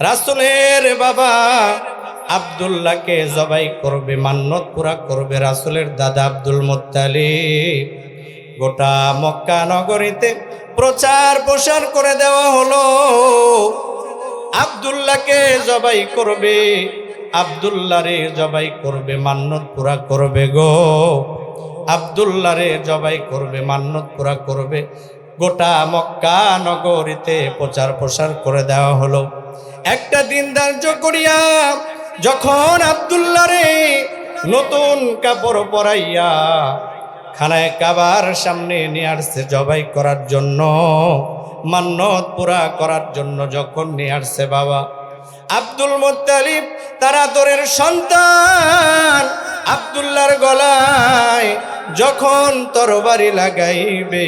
রাসুলের বাবা আবদুল্লাহকে জবাই করবে, মান্নত পুরা করবে রাসুলের দাদা আব্দুল মোত্তালিব। গোটা মক্কা নগরীতে প্রচার প্রসার করে দেওয়া হলো। আবদুল্লাহকে জবাই করবে, আবদুল্লাহরে জবাই করবে, মান্নত পুরা করবে গো। আবদুল্লাহরে জবাই করবে, মান্নত পুরা করবে। গোটা মক্কা নগরীতে প্রচার প্রসার করে দেওয়া হলো। একটা দিন ধার্য করিয়া যখন আবদুল্লা রে নতুন কাপড় পরাইয়া খানায় কাবার সামনে নিয়ে আসছে জবাই করার জন্য, মান্নত পুরা করার জন্য যখন নিয়ে আসছে বাবা। আব্দুল মুত্তালিব তারা দরের সন্তান আবদুল্লার গলায় যখন তরবারি লাগাইবে,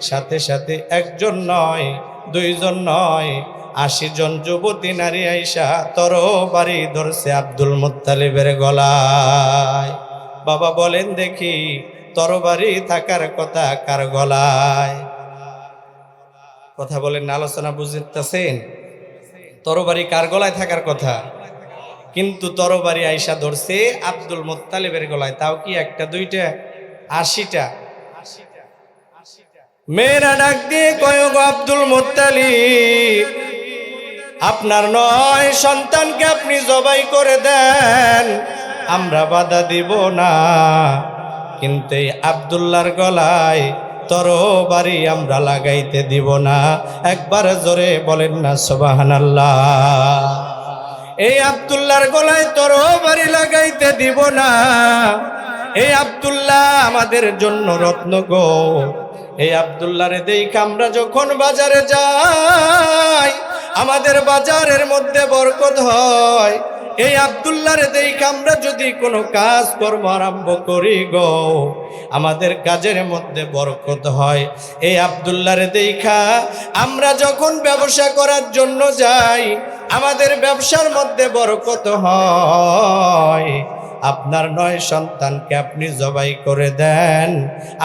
সাথে সাথে একজন নয়, দুইজন নয় আশি জন যুবতী নারী আইসা তরবারি ধরছে আব্দুল মুত্তালিবের গলায়। বাবা বলেন, দেখি, তরবারি থাকার কথা কার গলায়? কথা বলেন, আলোচনা বুঝতেছেন? তরবারি কার গলায় থাকার কথা? কিন্তু তরবারি আইসা ধরছে আব্দুল মোত্তালিবের গলায়। তাও কি একটা, দুইটা, আশিটা? মেয়েরা ডাক দিয়ে কয় গো আব্দুল মোত্তালিব আপনার নয় সন্তানকে আপনি জবাই করে দেন। আমরা বাধা দিব না। কিন্তু এই আবদুল্লার গলায় তরবারি আমরা লাগাইতে দিব না। একবার জোরে বলেন না সোবাহান এই আবদুল্লার গলায় তরবারি লাগাইতে দিব না। এই আবদুল্লাহ আমাদের জন্য রত্ন গো। এই আবদুল্লারে দেখ আমরা যখন বাজারে যাই আমাদের বাজারের মধ্যে বরকত হয়। এই আবদুল্লারে দেখ আমরা যদি কোনো কাজ কর্ম আরম্ভ করি গো, আমাদের কাজের মধ্যে বরকত হয়। এই আবদুল্লারে দেখা আমরা যখন ব্যবসা করার জন্য যাই, আমাদের ব্যবসার মধ্যে বরকত হয়। আপনার নয় সন্তানকে আপনি জবাই করে দেন।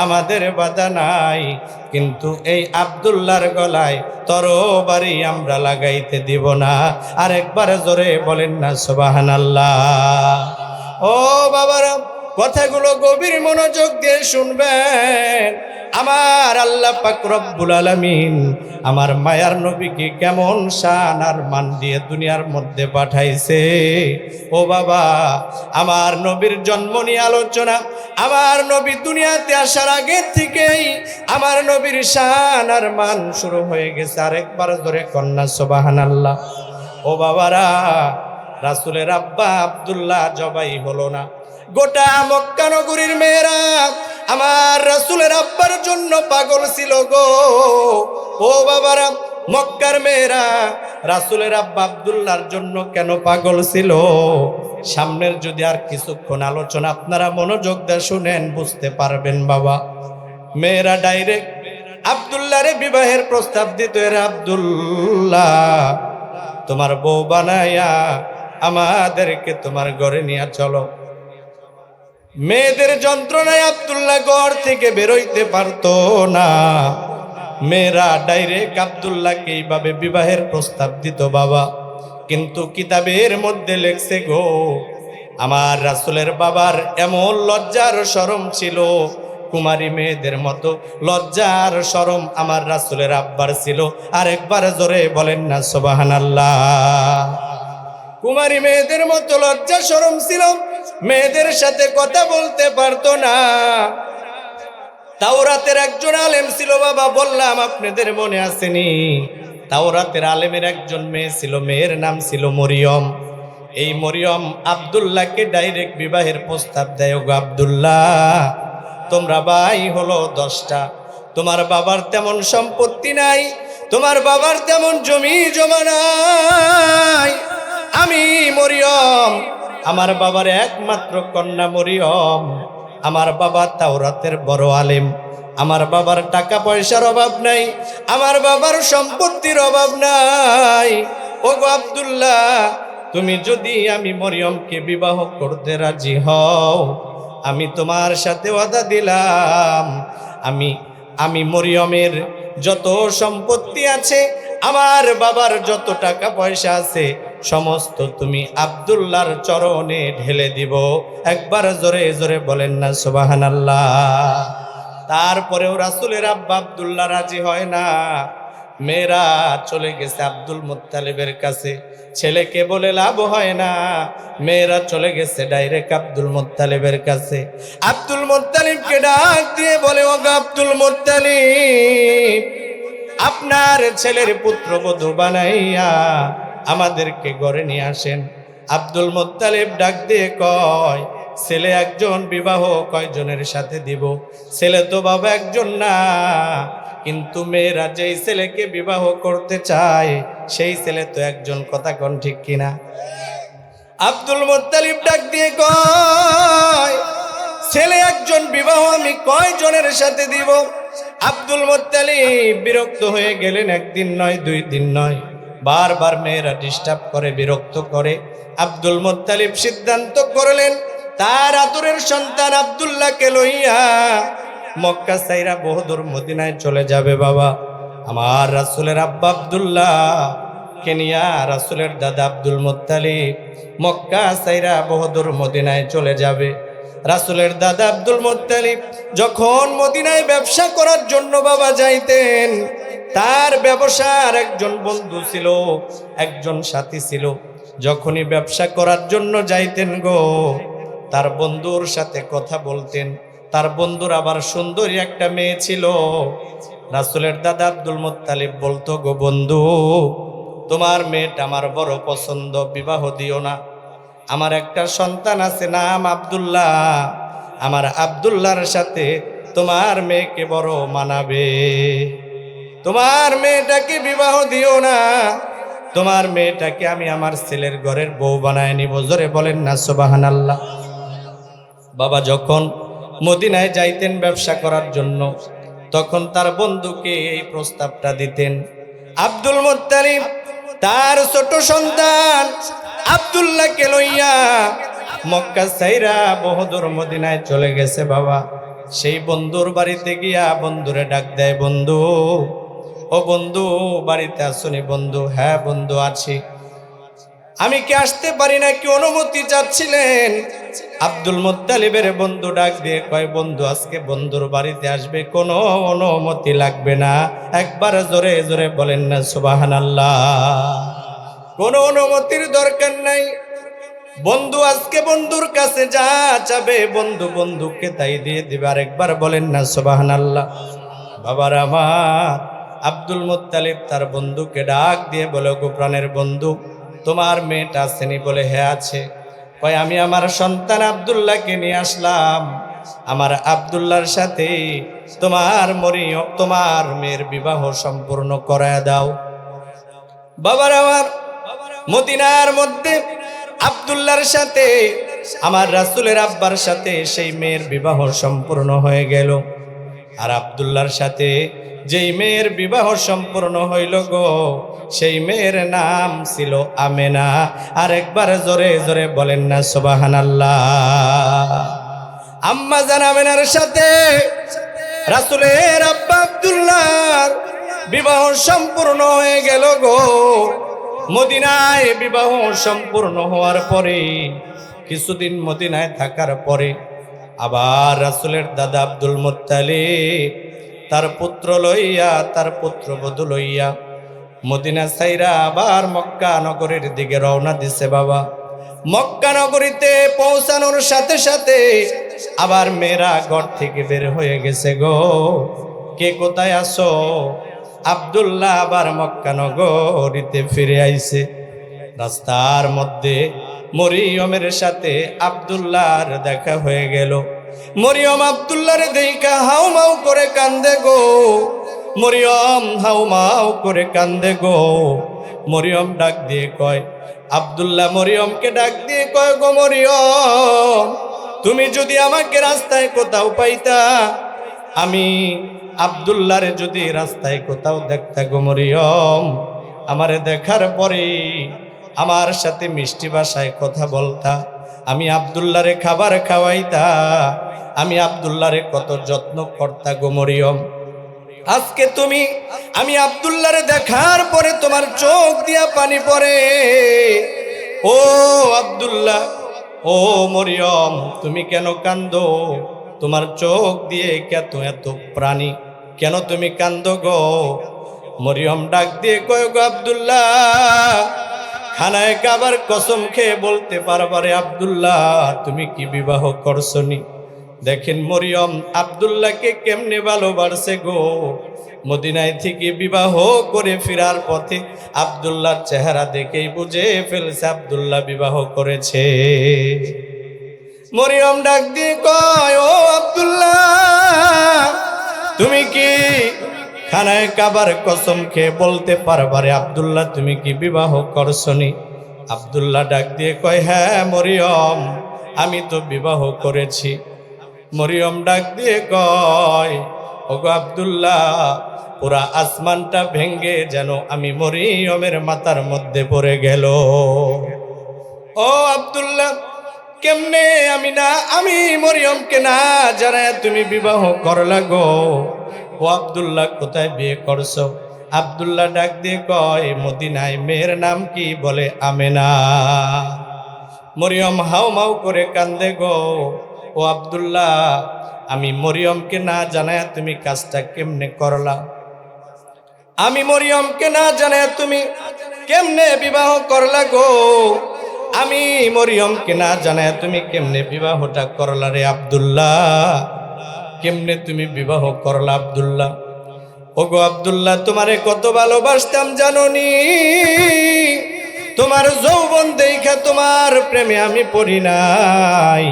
আমাদের বাধা নাই, কিন্তু এই আবদুল্লার গলায় তরবারি আমরা লাগাইতে দিব না। আরেকবার জোরে বলেন না সোবাহান ও বাবারা, কথাগুলো গভীর মনোযোগ দিয়ে শুনবেন। আমার আল্লাহ পাক রব্বুল আলামিন আমার মায়ার নবীকে কেমন শান আর মান দিয়ে দুনিয়ার মধ্যে পাঠাইছে। ও বাবা, আমার নবীর জন্ম নিয়ে আলোচনা, আমার নবী দুনিয়াতে আসার আগে থেকেই আমার নবীর শান আর মান শুরু হয়ে গেছে আরেকবার ধরে কন্যা সোবাহান আল্লাহ ও বাবারা, রাসুলের আব্বা আব্দুল্লাহ জবাই হলো না। গোটা মক্কা নগরীর মেয়েরা আমার রাসুলের আব্বার জন্য পাগল ছিল গো। ও বাবারা, মক্কার মেয়েরা, রাসুলের আব্বা আবদুল্লার জন্য কেন পাগল ছিল? সামনের যদি আর কিছুক্ষণ আলোচনা, আপনারা মনোযোগ দিয়ে শুনেন, বুঝতে পারবেন বাবা। মেয়েরা ডাইরেক্ট আবদুল্লারে বিবাহের প্রস্তাব দিত, এর আবদুল্লাহ, তোমার বউ বানায়া আমাদেরকে তোমার ঘরে নিয়ে চলো। মেয়েদের যন্ত্রণায় আবদুল্লাহ গড় থেকে বেরোইতে পারতো না। মেয়েরা ডাইরেক্ট আবদুল্লাহকে এইভাবে বিবাহের প্রস্তাব দিত বাবা। কিন্তু কিতাবের মধ্যে লেখছে গো, আমার রাসুলের বাবার এমন লজ্জার সরম ছিল। কুমারী মেয়েদের মতো লজ্জার সরম আমার রাসুলের আব্বার ছিল। আর একবার জোরে বলেন না সোবাহান আল্লাহ কুমারী মেয়েদের মতো লজ্জা সরম ছিল মেয়েদের সাথে কথা বলতে পারতো না। তাওরাতের একজন আলেম ছিল, বাবা, বললাম, আপনাদের মনে আসেনি? তাওরাতের আলেমের একজন মেয়ে ছিল, মেয়ের নাম ছিল মরিয়ম। এই মরিয়ম আবদুল্লাহকে ডাইরেক্ট বিবাহের প্রস্তাব দেয় গো আবদুল্লাহ, তোমরা ভাই হলো দশটা। তোমার বাবার তেমন সম্পত্তি নাই, তোমার বাবার তেমন জমি জমা নাই। আমি মরিয়ম আমার বাবার একমাত্র কন্যা মরিয়ম। আমার বাবা তাওরাতের বড় আলেম। আমার বাবার টাকা পয়সার অভাব নাই। আমার বাবার সম্পত্তির অভাব নাই। ও গো আবদুল্লাহ, তুমি যদি আমি মরিয়মকে বিবাহ করতে রাজি হও, আমি তোমার সাথে ওয়াদা দিলাম। আমি আমি মরিয়মের যত সম্পত্তি আছে, আমার বাবার যত টাকা পয়সা আছে সমস্ত তুমি আবদুল্লাহর চরণে ঢেলে দিব। একবার জোরে জোরে বলেন না সুবাহান তারপরেও রাসুলের আব্বা আবদুল্লাহ রাজি হয় না। মেয়েরা চলে গেছে আব্দুল মুত্তালিবের কাছে। ছেলেকে বলে লাভ হয় না। মেয়েরা চলে গেছে ডাইরেক্ট আব্দুল মুত্তালিবের কাছে। আব্দুল মুত্তালিবকে ডাক দিয়ে বলে ও আব্দুল মুত্তালিব, আপনার ছেলের পুত্র পুত্রবধূ বানাইয়া আমাদেরকে গড়ে নিয়ে আসেন। আব্দুল মোত্তালিব ডাক দিয়ে কয়, ছেলে একজন, বিবাহ কয়জনের সাথে দিব? ছেলে তো বাবা একজন না। কিন্তু মেয়েরা যেই ছেলেকে বিবাহ করতে চায়, সেই ছেলে তো একজন কথা কোন ঠিক কিনা? আব্দুল মোত্তালিব ডাক দিয়ে কয়, ছেলে একজন, বিবাহ আমি কয়জনের সাথে দিব? আব্দুল মোত্তালিব বিরক্ত হয়ে গেলেন, একদিন নয়, দুই দিন নয়। বারবার মেয়েরা ডিস্টার্ব করে, বিরক্ত করে। আব্দুল মোত্তালিব সিদ্ধান্ত করলেন, তার আদরের সন্তান আব্দুল্লাহকে লইয়া মক্কা সাইরা বহুদূর মদিনায় চলে যাবে বাবা। আমার রাসুলের আব্বা আব্দুল্লাহ কেনিয়া রাসুলের দাদা আব্দুল মোত্তালিব মক্কা সাইরা বহুদূর মদিনায় চলে যাবে। রাসুলের দাদা আব্দুল মোত্তালিব যখন মদিনায় ব্যবসা করার জন্য বাবা যাইতেন, তার ব্যবসার একজন বন্ধু ছিল, একজন সাথী ছিল। যখনই ব্যবসা করার জন্য যাইতেন গো, তার বন্ধুর সাথে কথা বলতেন। তার বন্ধুর আবার সুন্দরী একটা মেয়ে ছিল। রাসুলের দাদা আব্দুল মোত্তালিব বলতো, গো বন্ধু, তোমার মেয়েটা আমার বড় পছন্দ, বিবাহ দিও না। আমার একটা সন্তান আছে, নাম আব্দুল্লাহ। আমার আব্দুল্লাহর সাথে তোমার মেয়েকে বড় মানাবে। তোমার মেয়েটাকে বিবাহ দিও না। তোমার মেয়েটাকে আমি আমার ছেলের ঘরের বউ বানায় নিব। জোরে বলেন না সোবাহান আল্লাহ বাবা যখন মদিনায় যাইতেন ব্যবসা করার জন্য, তখন তার বন্ধুকে এই প্রস্তাবটা দিতেন, আব্দুল মোত্তালিব, তার ছোট সন্তান আব্দুল্লাহকে লইয়া মক্কা সাইরা বহুদূর মদিনায় চলে গেছে বাবা। সেই বন্ধুর বাড়িতে গিয়া বন্ধুরে ডাক দেয়, বন্ধু, ও বন্ধু, বাড়িতে আসুনি বন্ধু হ্যাঁ বন্ধু, আছি। আমি কি আসতে পারি না, কি অনুমতি চাচ্ছিলেন? আব্দুল মুত্তালিবের বন্ধু ডাক দিয়ে কয়, বন্ধু, আজকে বন্ধুর বাড়িতে আসবে, কোনো অনুমতি লাগবে না। একবার জোরে জোরে বলেন না সুবাহান আল্লাহ কোনো অনুমতির দরকার নাই। বন্ধু, আজকে বন্ধুর কাছে যা চাবে, বন্ধু বন্ধুকে তাই দিয়ে দিবে। আরেকবার বলেন না সুবাহান আল্লাহ বাবার আমার, আব্দুল মুত্তালিব তার বন্ধুকে ডাক দিয়ে বলে গো প্রাণের বন্ধু, তোমার মেয়েটা আসেনি বলে হ্যাঁ আছে। কয়, আমি আমার সন্তান আবদুল্লাহকে নিয়ে আসলাম। আমার আবদুল্লাহর সাথে তোমার মরি, তোমার মেয়ের বিবাহ সম্পূর্ণ করায় দাও। বাবার আমার মদিনার মধ্যে আবদুল্লাহর সাথে, আমার রাসুলের আব্বার সাথে সেই মেয়ের বিবাহ সম্পূর্ণ হয়ে গেল। আর আবদুল্লার সাথে যেই মেয়ের বিবাহ সম্পূর্ণ হইল গো, সেই মেয়ের নাম ছিল আমেনা। আর একবার জোরে জোরে বলেন না সোবাহান আম্মা জান আমেনার সাথে রাসুলের আব্বা আবদুল্লাহর বিবাহ সম্পূর্ণ হয়ে গেল গো। মদিনায় বিবাহ সম্পূর্ণ হওয়ার পরে, কিছুদিন মদিনায় থাকার পরে আবার রাসুলের দাদা আব্দুল মুত্তালিব তার পুত্র লইয়া, তার পুত্র বধূ লইয়া মদিনা সাইরা আবার মক্কা নগরীর দিকে রওনা দিছে বাবা। মক্কা নগরীতে পৌঁছানোর সাথে সাথে আবার মেয়েরা ঘর থেকে বের হয়ে গেছে গো। কে কোথায় আসো আবদুল্লাহ আবার মক্কা নগরীতে ফিরে আইছে। রাস্তার মধ্যে মরিয়মের সাথে আবদুল্লাহর দেখা হয়ে গেল। মরিয়ম আবদুল্লাহর দেখা হাউ মাউ করে কান্দে গো। মরিয়ম হাউ মাউ করে কান্দে গো। মরিয়ম ডাক দিয়ে কয়, আবদুল্লাহ মরিয়মকে ডাক দিয়ে কয় গো মরিয়ম, তুমি যদি আমাকে রাস্তায় কোথাও পাইতা, আমি আবদুল্লাহরে যদি রাস্তায় কোথাও দেখতা গো মরিয়ম আমারে দেখার পরে আমার সাথে মিষ্টি ভাষায় কথা বলতা। আমি আবদুল্লারে খাবার খাওয়াইতা, আমি আবদুল্লারে কত যত্ন করতা গো মরিয়ম আজকে তুমি, আমি আবদুল্লাহরে দেখার পরে তোমার চোখ দিয়া পানি পড়ে। ও আবদুল্লাহ, ও মরিয়ম, তুমি কেন কান্দো? তোমার চোখ দিয়ে কেত এত প্রাণী? কেন তুমি কান্দ গো? মরিয়ম ডাক দিয়ে কয়, গো আবদুল্লাহ, খানায় কাবার কসম খেয়ে বলতে পারবারে আবদুল্লাহ, তুমি কি বিবাহ করছনি দেখেন মরিয়ম আবদুল্লাহকে কেমনে ভালোবাসে গো? মদিনায় থেকে বিবাহ করে ফেরার পথে আবদুল্লাহর চেহারা দেখেই বুঝে ফেলছে আবদুল্লাহ বিবাহ করেছে। মরিয়ম ডাক দিয়ে কয়, ও আবদুল্লাহ, তুমি কি খানায় কাবার কসম খেয়ে বলতে পারবারে আবদুল্লাহ, তুমি কি বিবাহ করছনি? আবদুল্লাহ ডাক দিয়ে কয় হ্যাঁ মরিয়ম, আমি তো বিবাহ করেছি। মরিয়ম ডাক দিয়ে কয়, ওগো আবদুল্লাহ, পুরা আসমানটা ভেঙ্গে যেন আমি মরিয়মের মাথার মধ্যে পড়ে গেল। ও আবদুল্লাহ কেমনে আমি না, আমি মরিয়মকে না জানায় তুমি বিবাহ করলা গো? ও আবদুল্লাহ, কোথায় বিয়ে করছ? আবদুল্লাহ ডাক দিয়ে কয়, মদিনায় মেয়ের নাম কি বলে আমেনা। মরিয়ম হাউ মাউ করে কান্দে গো। ও আবদুল্লাহ, আমি মরিয়মকে না জানায় তুমি কাজটা কেমনে করলা? আমি মরিয়মকে না জানায় তুমি কেমনে বিবাহ করলা গো? আমি মরিয়মকে না জানায় তুমি কেমনে বিবাহটা করলা রে আবদুল্লাহ? কেমনে তুমি বিবাহ করলা আবদুল্লাহ? ওগো আবদুল্লাহ, তোমারে কত ভালোবাসতাম জাননি। তোমার যৌবন দেখা তোমার প্রেমে আমি পড়ি নাই।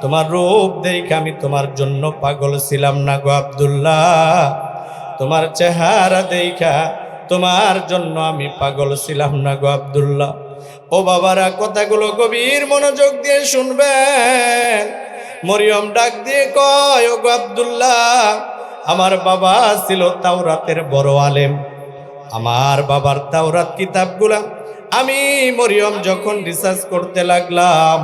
তোমার রূপ দেখে আমি তোমার জন্য পাগল ছিলাম না গো আবদুল্লাহ। তোমার চেহারা দেখা তোমার জন্য আমি পাগল ছিলাম না গো আবদুল্লাহ। ও বাবারা, কথাগুলো গভীর মনোযোগ দিয়ে শুনবেন। মরিয়ম ডাক দিয়ে কয়, ও গো আবদুল্লাহ, আমার বাবা ছিল তাওরাতের বড় আলেম। আমার বাবার তাওরাত কিতাবগুলা আমি মরিয়ম যখন রিসার্চ করতে লাগলাম,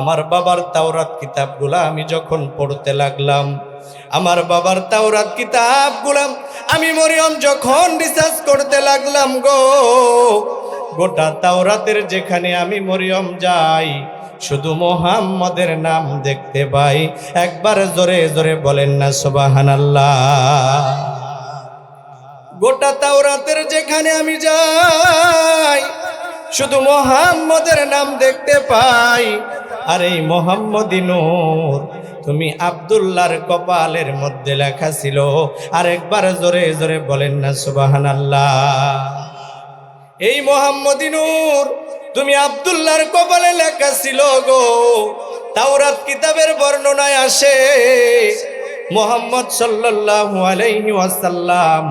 আমার বাবার তাওরাত কিতাবগুলা আমি যখন পড়তে লাগলাম, আমার বাবার তাওরাত কিতাবগুলা আমি মরিয়ম যখন রিসার্চ করতে লাগলাম গো গোটা তাওরাতের যেখানে আমি মরিয়ম যাই, শুধু মোহাম্মদের নাম দেখতে পাই। একবার জোরে জোরে বলেন না, সুবাহানাল্লাহ। গোটা তাওরাতের যেখানে আমি যাই, শুধু মোহাম্মদের নাম দেখতে পাই। আর এই মোহাম্মদী নূর, তুমি আবদুল্লাহর কপালের মধ্যে লেখা ছিল। আর একবার জোরে জোরে বলেন না সুবাহান এই মোহাম্মদী নূর, তুমি আবদুল্লাহর কপালে লেখা ছিল গো। তাওরাত কিতাবের বর্ণনায় আসে, মোহাম্মদ সাল্লাল্লাহু আলাইহি ওয়াসাল্লাম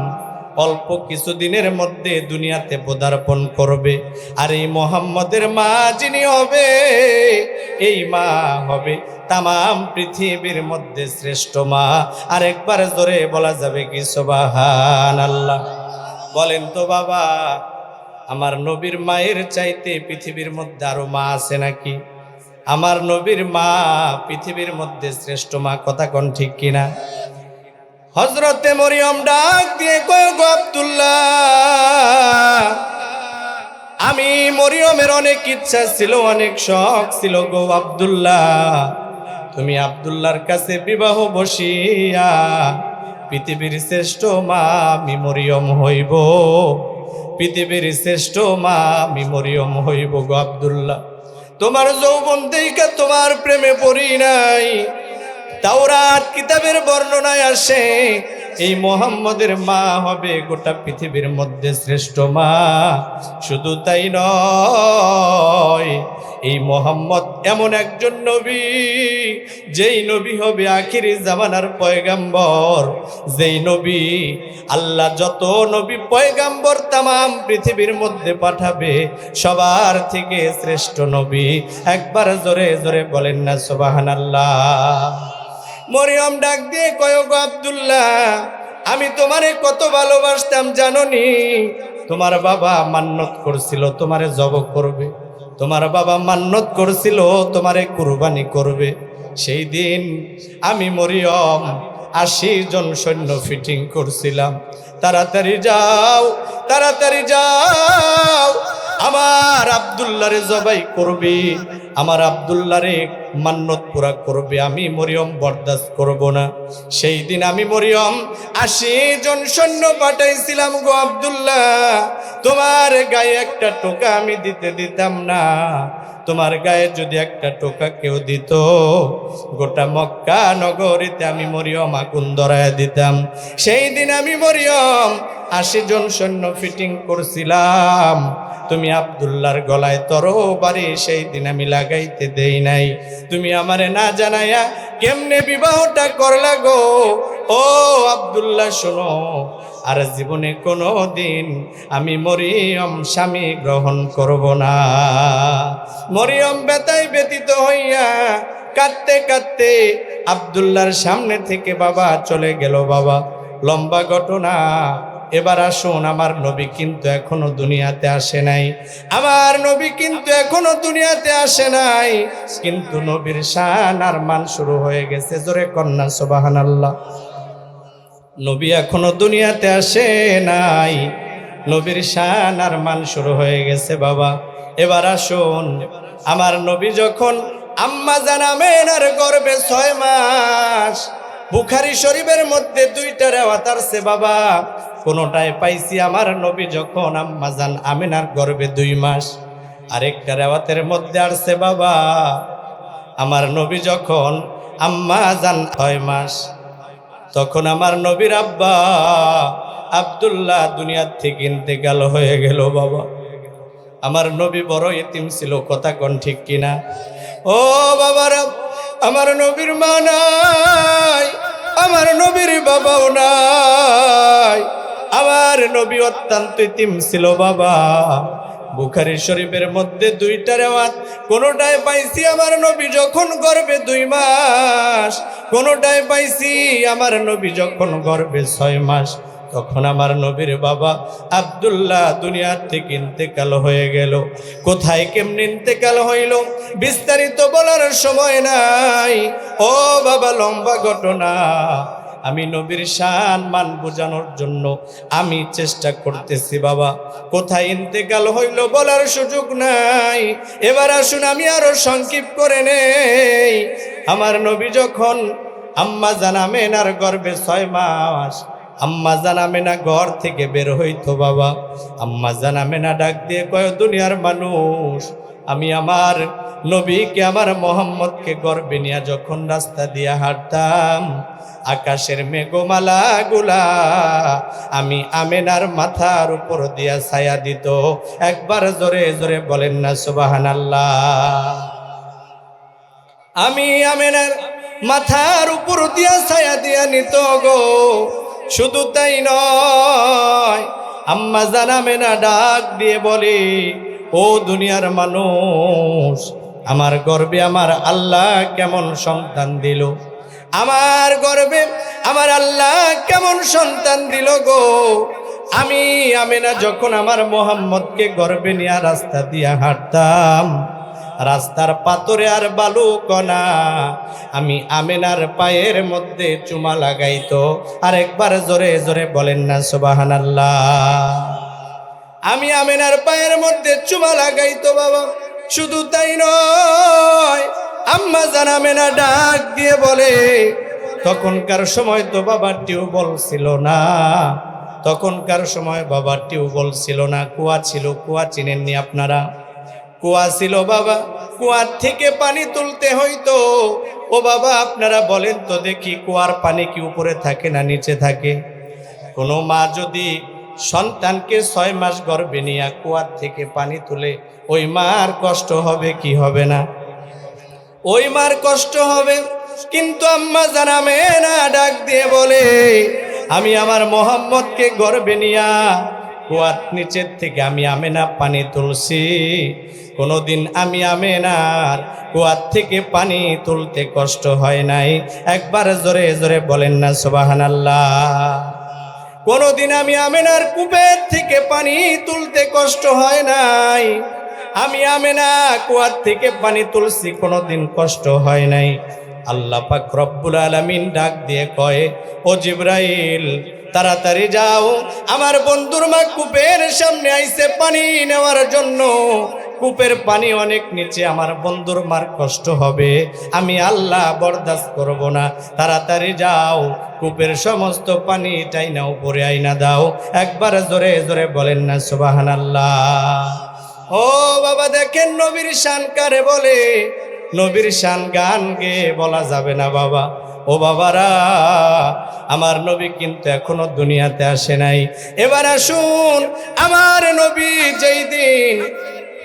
অল্প কিছুদিনের মধ্যে দুনিয়াতে পদার্পণ করবে। আর এই মোহাম্মদের মা যিনি হবে, এই মা হবে তামাম পৃথিবীর মধ্যে শ্রেষ্ঠ মা। আর একবার জোরে বলা যাবে কি সোবাহান আল্লাহ বলেন তো বাবা আমার নবীর মায়ের চাইতে পৃথিবীর মধ্যে আরও মা আছে নাকি? আমার নবীর মা পৃথিবীর মধ্যে শ্রেষ্ঠ মা কথা কোন ঠিক কিনা? হজরতে মরিয়ম ডাক দিয়ে কয় আব্দুল্লাহ, আমি মরিয়মের অনেক ইচ্ছা ছিল, অনেক শখ ছিল, গো আব্দুল্লাহ। তুমি আব্দুল্লাহর কাছে বিবাহ বসিয়া পৃথিবীর শ্রেষ্ঠ মা, আমি মরিয়ম হইব। পৃথিবীর শ্রেষ্ঠ মা আমি মরিয়ম হইব গো আবদুল্লাহ। তোমার যৌবন দেখা তোমার প্রেমে পড়ি নাই। তাওরাত কিতাবের বর্ণনায় আসে এই মোহাম্মদের মা হবে গোটা পৃথিবীর মধ্যে শ্রেষ্ঠ মা। শুধু তাই নয়, এই মোহাম্মদ এমন একজন নবী, যেই নবী হবে আখিরি জামানার পয়গাম্বর। যেই নবী আল্লাহ যত নবী পয়গাম্বর তামাম পৃথিবীর মধ্যে পাঠাবে, সবার থেকে শ্রেষ্ঠ নবী। একবার জোরে জোরে বলেন না সোবাহান আল্লাহ মরিয়ম ডাক দিয়ে কয়গ আবদুল্লাহ, আমি তোমারে কত ভালোবাসতাম, জাননি? তোমার বাবা মান্নত করছিল, তোমারে জব করবে। তোমার বাবা মান্নত করছিল, তোমারে কুরবানি করবে। সেই দিন আমি মরিয়ম আশি জন সৈন্য ফিটিং করছিলাম। তাড়াতাড়ি যাও তাড়াতাড়ি যাও আমার আবদুল্লারে জবাই করবি, আমার আবদুল্লারে মান্নত পুরা করবে, আমি মরিয়ম বরদাস্ত করব না। সেই দিন আমি মরিয়ম আশি জন সৈন্য পাঠাইছিলাম গো আবদুল্লাহ, তোমার গায়ে একটা টোকা আমি দিতে দিতাম না, তোমার গায়ে যদি একটা টোকা কেউ দিত, গোটা মক্কা নগরীতে আমি মরিয়ম আগুন ধরায় দিতাম। সেই দিন আমি মরিয়ম আশি জন সৈন্য ফিটিং করছিলাম তুমি আবদুল্লার গলায় তরো, বাড়ি সেই দিন আমি লাগাইতে দেই নাই। তুমি আমারে না জানাইয়া কেমনে বিবাহটা করলা গো? ও আবদুল্লাহ, শোনো, আর জীবনে কোনো দিন আমি মরিয়ম স্বামী গ্রহণ করব না। মরিয়ম বেতায় ব্যতীত হইয়া কাঁদতে কাঁদতে আবদুল্লার সামনে থেকে বাবা চলে গেল বাবা। লম্বা ঘটনা এবার আসুন, আমার নবী কিন্তু এখনও দুনিয়াতে আসে নাই। আমার নবী কিন্তু এখনও দুনিয়াতে আসে নাই। কিন্তু নবীর শান আর মান শুরু হয়ে গেছে, জোরে কন্যা সোবাহান আল্লাহ নবী এখনও দুনিয়াতে আসে নাই। নবীর শান আর মান শুরু হয়ে গেছে, বাবা। এবার আসুন, আমার নবী যখন আম্মা জানামেন আর গর্বে ছয় মাস, বুখারি শরীফের মধ্যে দুইটা রেওয়াত আসছে বাবা। কোনোটায় পাইছি আমার নবী যখন আম্মা জান আমিনার গর্বে দুই মাস। আরেকটা রেওয়াতের মধ্যে আসছে, বাবা, আমার নবী যখন আম্মা জান ছয় মাস, তখন আমার নবীর আব্বা আব্দুল্লাহ দুনিয়ার থেকে ইন্তেকাল হয়ে গেল, বাবা। আমার নবী বড় এতিম ছিল, কথা কোন ঠিক কিনা? ও বাবারা, আমার নবীর মা নাই, আমার নবীর বাবাও নাই। আমার নবী অত্যন্ত ইতিম ছিল বাবা। বুখারি শরীফের মধ্যে দুইটা রেওয়াত, কোনোটায় পাইছি আমার নবী যখন গর্বে দুই মাস, কোনোটায় পাইছি আমার নবী যখন গর্বে ছয় মাস। তখন আমার নবীর বাবা আব্দুল্লাহ দুনিয়ার থেকে ইন্তেকাল হয়ে গেল। কোথায় কেমনি ইন্তেকাল হইল? বিস্তারিত বলার সময় নাই। ও বাবা, লম্বা ঘটনা। আমি নবীর শান মান বোঝানোর জন্য আমি চেষ্টা করতেছি, বাবা। কোথায় ইন্তেকাল হইল বলার সুযোগ নাই। এবার আসুন, আমি আরও সংক্ষিপ্ত করে নেই। আমার নবী যখন আম্মা জানামেন আর গর্বে ছয় মাস, আম্মা জানামে ঘর থেকে বের হইতো, বাবা। আম্মা জানামে না ডাক দিয়ে কয়, দুনিয়ার মানুষ আমি আমার নবীকে, আমার মোহাম্মদকে গর্বে নিয়ে যখন রাস্তা দিয়ে হাঁটতাম, আকাশের মেঘমালা গুলা আমি আমেনার মাথার উপর দিয়া ছায়া দিত। একবার জোরে জোরে বলেন না সুবাহান আমি আমেনার মাথার উপর দিয়া ছায়া দিয়া নিত গো। শুধু তাই নয়, আম্মা জানামে না ডাক দিয়ে বলে ও দুনিয়ার মানুষ, আমার গর্বে আমার আল্লাহ কেমন সন্তান দিল? আমার গর্বে আমার আল্লাহ কেমন সন্তান দিল গো? আমি আমেনা যখন আমার মোহাম্মদকে গর্বে নিয়ে রাস্তা দিয়া হাঁটতাম, রাস্তার পাথরে আর বালু কণা, আমি আমেনার পায়ের মধ্যে চুমা লাগাইতো। আর একবার জোরে জোরে বলেন না সুবাহান আমি আমেনার পায়ের মধ্যে চুমা লাগাইতো বাবা। শুধু তাই নয়, আম্মা জান আমেনা ডাক দিয়ে বলে, তখনকার সময় তো বাবা টিউবল ছিল না। তখনকার সময় বাবা টিউবল ছিল না। কুয়া ছিল, কুয়া চিনেননি আপনারা? কুয়া ছিল বাবা, কুয়ার থেকে পানি তুলতে হইতো। ও বাবা, আপনারা বলেন তো দেখি কুয়ার পানি কি উপরে থাকে না নিচে থাকে? কোনো মা যদি সন্তানকে ছয় মাস গর্ভে নিয়ে কুয়ার থেকে পানি তুলে, ওই মার কষ্ট হবে কি হবে না? ওই মার কষ্ট হবে, কিন্তু আম্মা জানামে না, ডাক দিয়ে বলে, আমি আমার মোহাম্মদকে গর্বে নিয়া কুয়ার নিচের থেকে আমি আমেনা পানি তুলছি। কোনোদিন আমি আমেনার কুয়ার থেকে পানি তুলতে কষ্ট হয় নাই। একবার জোরে জোরে বলেন না সুবাহান আল্লাহ কোনোদিন আমি আমেনার কূপের থেকে পানি তুলতে কষ্ট হয় নাই। আমি আমেনা কুয়ার থেকে পানি তুলছি, কোনোদিন কষ্ট হয় নাই। আল্লাহ পাক রব্বুল আলামিন ডাক দিয়ে কয়, ও জিব্রাইল, তাড়াতাড়ি যাও। আমার বন্ধুর মা কূপের সামনে আইছে পানি নেওয়ার জন্য কূপের পানি অনেক নিচে আমার বন্ধুর মার কষ্ট হবে। আমি আল্লাহ বরদাস্ত করব না। তাড়াতাড়ি যাও, কূপের সমস্ত পানি টাই টাইনা উপরে আইনা দাও। একবার জোরে জোরে বলেন না সুবাহান আল্লাহ ও বাবা, দেখেন নবীর শান কারে বলে। নবীর শান গান গে বলা যাবে না বাবা। ও বাবারা, আমার নবী কিন্তু এখনও দুনিয়াতে আসে নাই। এবার আসুন, আমার নবী যেই দিন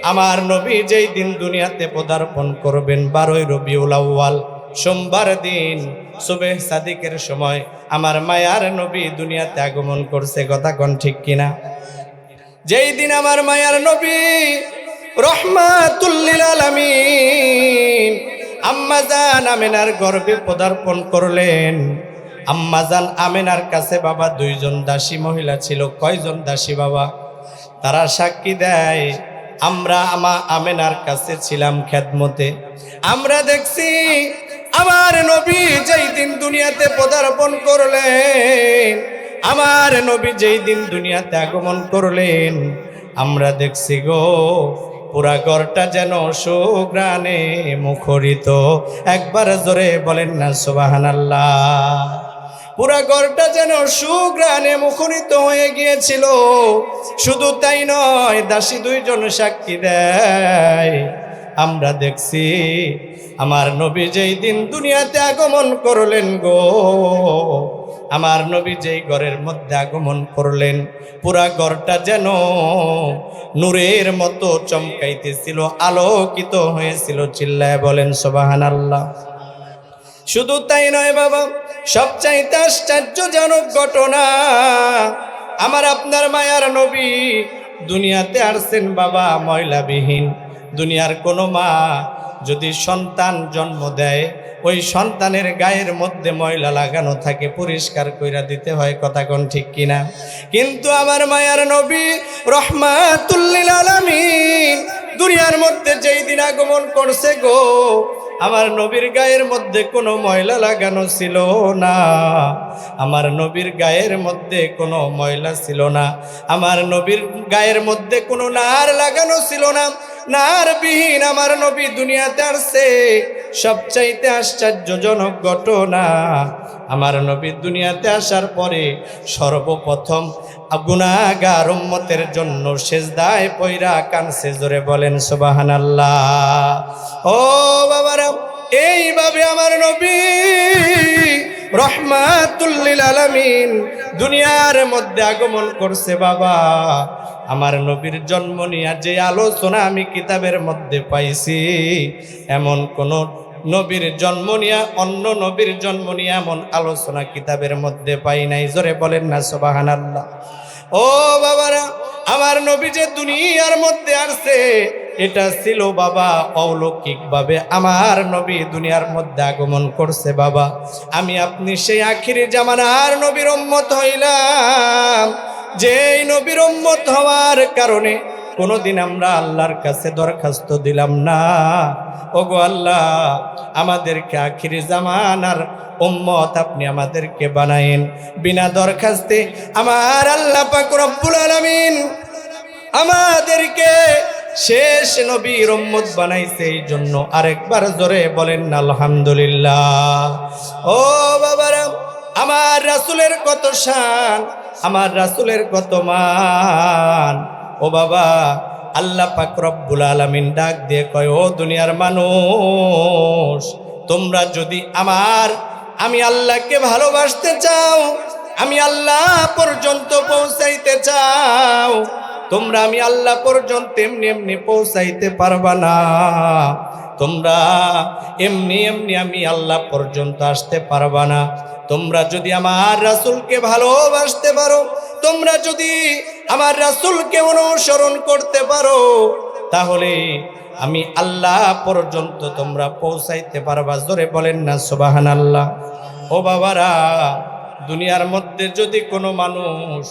আমার নবী যেই দিন দুনিয়াতে পদার্পণ করবেন বারোই রবিউল আউ্বাল সোমবার দিন সুবেহ সাদিকের সময় আমার মায়ার নবী দুনিয়াতে আগমন করছে, কথা কোন ঠিক কিনা? যেই দিন আমার মায়ার নবী রহমাতুল্লিল আলামিন আম্মাজান আমেনার গর্ভে পদার্পণ করলেন। আম্মাজান আমেনার কাছে বাবা দুইজন দাসী মহিলা ছিল, কয়জন দাসী বাবা? তারা সাক্ষী দেয় আমরা আমা আমেনার কাছে ছিলাম খেদমতে। আমরা দেখছি আমার নবী যেই দিন দুনিয়াতে পদার্পণ করলেন, আমার নবী যেই দিন দুনিয়াতে আগমন করলেন, আমরা দেখছি গো, পুরা ঘরটা যেন সুগ্রানে মুখরিত। একবার জোরে বলেন না সুবাহান আল্লাহ পুরা ঘরটা যেন সুগ্রানে মুখরিত হয়ে গিয়েছিল। শুধু তাই নয়, দাসী দুইজন সাক্ষী দেয়। আমরা দেখছি, আমার নবী যেই দিন দুনিয়াতে আগমন করলেন গো। আমার নবী যেই ঘরের মধ্যে আগমন করলেন, পুরা ঘরটা যেন নূরের মতো চমকাইতেছিল, আলোকিত হয়েছিল, চিল্লায় বলেন সোবাহান আল্লাহ শুধু তাই নয় বাবা সবচাইতে আশ্চর্যজনক ঘটনা, আমার আপনার মায়ার নবী দুনিয়াতে আসছেন বাবা ময়লাবিহীন। দুনিয়ার কোনো মা যদি সন্তান জন্ম দেয়, ওই সন্তানের গায়ের মধ্যে ময়লা লাগানো থাকে, পরিষ্কার কইরা দিতে হয়, কথা কোন ঠিক কিনা? কিন্তু আমার মায়ার নবী রহমাতুল্লিল আলামিন দুনিয়ার মধ্যে যেই দিন আগমন করছে গো আমার নবীর গায়ের মধ্যে কোনো ময়লা লাগানো ছিল না। আমার নবীর গায়ের মধ্যে কোনো ময়লা ছিল না। আমার নবীর গায়ের মধ্যে কোনো নার লাগানো ছিল না। নার বিহীন আমার নবী দুনিয়াতে আসছে। সবচাইতে আশ্চর্যজনক ঘটনা, আমার নবী দুনিয়াতে আসার পরে সর্বপ্রথম গুনাগার উম্মতের জন্য সেজদায় পয়রা কানসে জোরে বলেন সুবাহান আল্লাহ ও বাবারা, এইভাবে আমার নবী রহমাতুল্লিল আলামিন দুনিয়ার মধ্যে আগমন করছে বাবা। আমার নবীর জন্ম নিয়ে যে আলোচনা আমি কিতাবের মধ্যে পাইছি, এমন কোন নবীর জন্ম নিয়ে, অন্য নবীর জন্ম নিয়ে এমন আলোচনা কিতাবের মধ্যে পাই নাই, জোরে বলেন না সোবাহান আল্লাহ ও বাবারা, আমার নবী যে দুনিয়ার মধ্যে আসছে, এটা ছিল বাবা অলৌকিকভাবে আমার নবী দুনিয়ার মধ্যে আগমন করছে বাবা। আমি আপনি সেই আখিরি জামানার নবীর উম্মত হইলাম। যেই নবীর উম্মত হওয়ার কারণে কোনোদিন আমরা আল্লাহর কাছে দরখাস্ত দিলাম না। ওগো আল্লাহ, আমাদেরকে আখিরি জামানার উম্মত আপনি আমাদেরকে বানায়েন। বিনা দরখাস্তে আমার আল্লাহ পাক রব্বুল আলামিন আমাদেরকে শেষ নবীর উম্মত বানাইছে এই জন্য আরেকবার জোরে বলেন, আলহামদুলিল্লাহ। ও বাবারা, আমার রাসুলের কত শান, আমার রাসুলের কত মান। ও বাবা, আল্লাহ পাক রব্বুল আলামিন ডাক দিয়ে কয়, ও দুনিয়ার মানুষ, তোমরা যদি আমার, আমি আল্লাহকে ভালোবাসতে চাও, আমি আল্লাহ পর্যন্ত পৌঁছাইতে চাও, তোমরা আমি আল্লাহ পর্যন্ত এমনি এমনি পৌঁছাইতে পারবা না। তোমরা এমনি এমনি আমি আল্লাহ পর্যন্ত আসতে পারবা না। তোমরা যদি আমার রাসুলকে ভালোবাসতে পারো, তোমরা যদি আমার রাসুলকে অনুসরণ করতে পারো, তাহলে আমি আল্লাহ পর্যন্ত তোমরা পৌঁছাইতে পারবা। জোরে বলেন না সুবাহান আল্লাহ ও বাবারা, দুনিয়ার মধ্যে যদি কোনো মানুষ,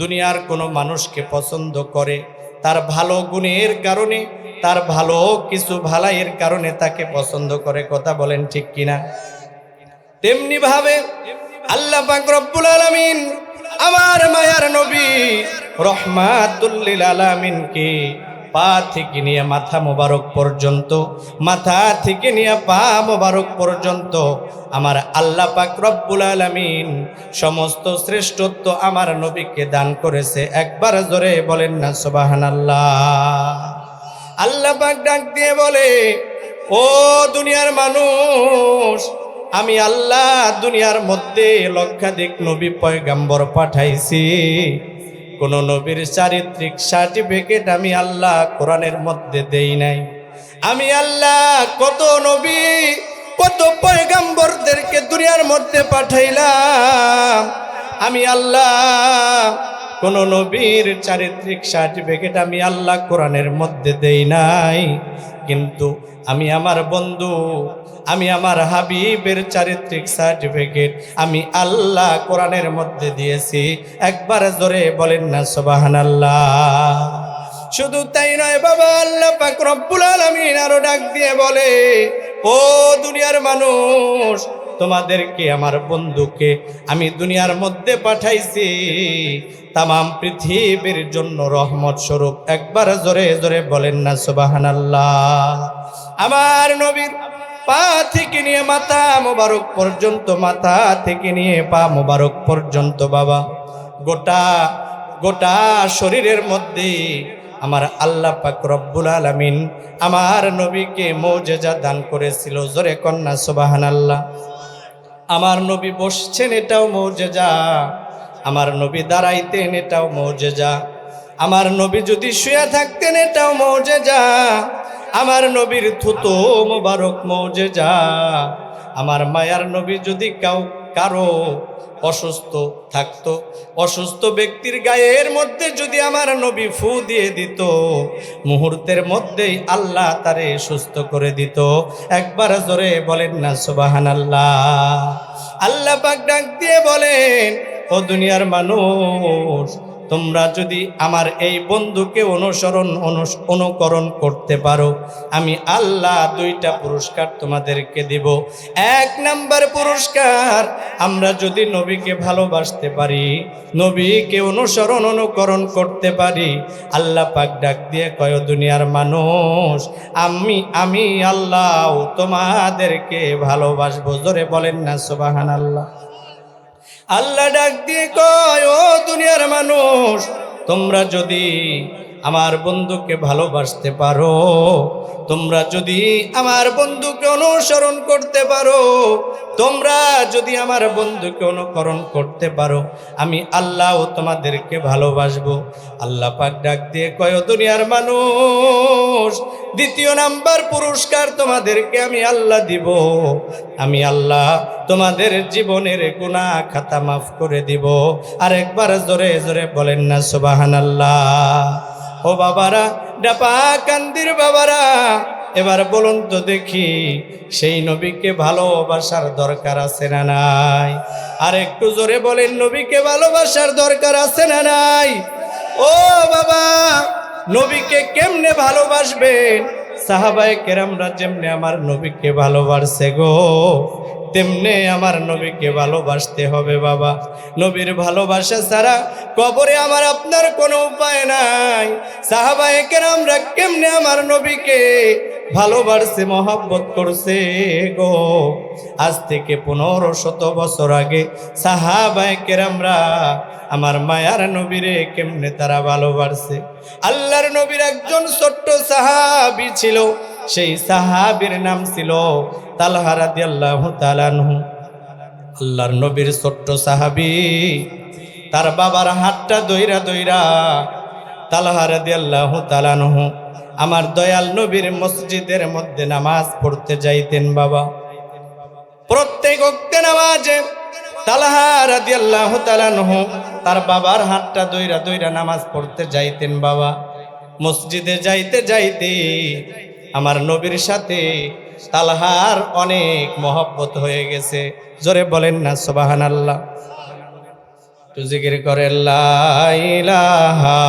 দুনিয়ার কোনো মানুষকে পছন্দ করে, তার ভালো গুণের কারণে, তার ভালো কিছু ভালাইয়ের কারণে তাকে পছন্দ করে, কথা বলেন ঠিক কিনা? তেমনি ভাবে আল্লাহ আলামিন আমার মায়ার নবী রহমাতুল্লিল আলামিনকে পা থেকে নিয়ে মাথা মোবারক পর্যন্ত, মাথা থেকে নিয়ে পা মোবারক পর্যন্ত, আমার আল্লাহ পাক রব্বুল আলামিন সমস্ত শ্রেষ্ঠত্ব আমার নবীকে দান করেছে। একবার জোরে বলেন না, সুবহানাল্লাহ। আল্লাহ পাক ডাক দিয়ে বলে, ও দুনিয়ার মানুষ, আমি আল্লাহ দুনিয়ার মধ্যে লক্ষাধিক নবী পয়গাম্বর পাঠাইছি। কোন নবীর চারিত্রিক সার্টিফিকেট আমি আল্লাহ কোরআনের মধ্যে দেই নাই। আমি আল্লাহ কত নবী, কত পয়গাম্বরদেরকে দুনিয়ার মধ্যে পাঠাইলাম। আমি আল্লাহ কোন নবীর চারিত্রিক সার্টিফিকেট আমি আল্লাহ কোরআনের মধ্যে দেই নাই। কিন্তু আমি আমার বন্ধু আমি আমার হাবিবের চারিত্রিক সার্টিফিকেট আমি আল্লাহ কোরআনের মধ্যে দিয়েছি। একবার জোরে বলেন না সোবাহান আল্লাহ শুধু তাই নয় বাবা, আল্লাহ পাক রব্বুল আলামিন আরও ডাক দিয়ে বলে, ও দুনিয়ার মানুষ, তোমাদেরকে, আমার বন্ধুকে আমি দুনিয়ার মধ্যে পাঠাইছি। তামাম পৃথিবীর জন্য রহমত স্বরূপ। একবার জোরে জোরে বলেন না সুবাহান আল্লাহ আমার নবীর পা থেকে নিয়ে মাথা মোবারক পর্যন্ত, মাথা থেকে নিয়ে পা মোবারক পর্যন্ত, বাবা। গোটা গোটা শরীরের মধ্যে আমার আল্লাহ পাক রব্বুল আলামিন আমার নবীকে মৌজেজা দান করেছিল। জোরে কন্যা সুবাহান আল্লাহ আমার নবী বসছেন, এটাও মৌজেজা। আমার নবী দাঁড়াইতেন, এটাও মৌজেজা। আমার নবী যদি শুয়ে থাকতেন, এটাও মৌজেজা। আমার নবীর থুতো মোবারক মৌজে যা আমার মায়ার নবী যদি কাউ, কারও অসুস্থ থাকতো, অসুস্থ ব্যক্তির গায়ের মধ্যে যদি আমার নবী ফু দিয়ে দিত, মুহূর্তের মধ্যেই আল্লাহ তারে সুস্থ করে দিত। একবার জোরে বলেন না সুবাহান আল্লাহ আল্লাহ পাক ডাক দিয়ে বলেন, ও দুনিয়ার মানুষ তোমরা যদি আমার এই বন্ধুকে অনুসরণ অনুস- অনুকরণ করতে পারো, আমি আল্লাহ দুইটা পুরস্কার তোমাদেরকে দিব। এক নাম্বার পুরস্কার, আমরা যদি নবীকে ভালোবাসতে পারি, নবীকে অনুসরণ অনুকরণ করতে পারি, আল্লাহ পাক ডাক দিয়ে কয় দুনিয়ার মানুষ, আমি আমি আল্লাহ তোমাদেরকে ভালোবাসবো। জোরে বলেন না সুবাহান আল্লাহ আল্লাহ ডাক দিয়ে কয় ও দুনিয়ার মানুষ তোমরা যদি আমার বন্ধুকে ভালোবাসতে পারো। তোমরা যদি আমার বন্ধুকে অনুসরণ করতে পারো, তোমরা যদি আমার বন্ধুকে অনুকরণ করতে পারো, আমি আল্লাহও তোমাদেরকে ভালোবাসবো। আল্লাহ পাক ডাক দিয়ে কয় দুনিয়ার মানুষ, দ্বিতীয় নাম্বার পুরস্কার তোমাদেরকে আমি আল্লাহ দিব। আমি আল্লাহ তোমাদের জীবনের গুণা খাতা মাফ করে দিব। আর একবার জোরে জোরে বলেন না সুবাহান আল্লাহ ও বাবারা, ডাপা কান্দির বাবারা, এবার বলুন তো দেখি, সেই নবীকে ভালোবাসার দরকার আছে না নাই? আর একটু জোরে বলেন, নবীকে ভালোবাসার দরকার আছে না নাই? ও বাবা, নবীকে কেমনে ভালোবাসবেন? সাহাবায়ে কেরামরা যেমনে আমার নবীকে ভালোবাসছে গো তেমনে আমার নবীকে ভালোবাসতে হবে বাবা। নবীর ভালোবাসা ছাড়া কবরে আমার আপনার কোনো উপায় নাই। সাহাবায়ে কেরামরা কেমনে আমার নবীকে ভালোবাসছে মহাব্বত করছে গো। আজ থেকে পনেরো শত বছর আগে সাহাবায়ে কেরামরা আমার মায়ার নবীরে কেমনে তারা ভালোবাসছে আল্লাহর নবীর একজন ছোট্ট সাহাবি ছিল, সেই সাহাবির নাম ছিল তালহা রাদিয়াল্লাহু তাআলাহু আল্লাহর নবীর ছোট্ট সাহাবি, তার বাবার হাতটা দইরা দইরা তালহা রাদিয়াল্লাহু তাআলাহু আমার দয়াল নবীর মসজিদের মধ্যে নামাজ পড়তে যাইতেন বাবা। প্রত্যেক অক্তে নামাজে তার বাবার হাতটা দইরা দইরা নামাজ পড়তে যাইতেন বাবা। মসজিদে যাইতে যাইতে আমার নবীর সাথে তালহার অনেক মহব্বত হয়ে গেছে। জোরে বলেন না সোবাহান আল্লাহ জিকির করে লা ইলাহা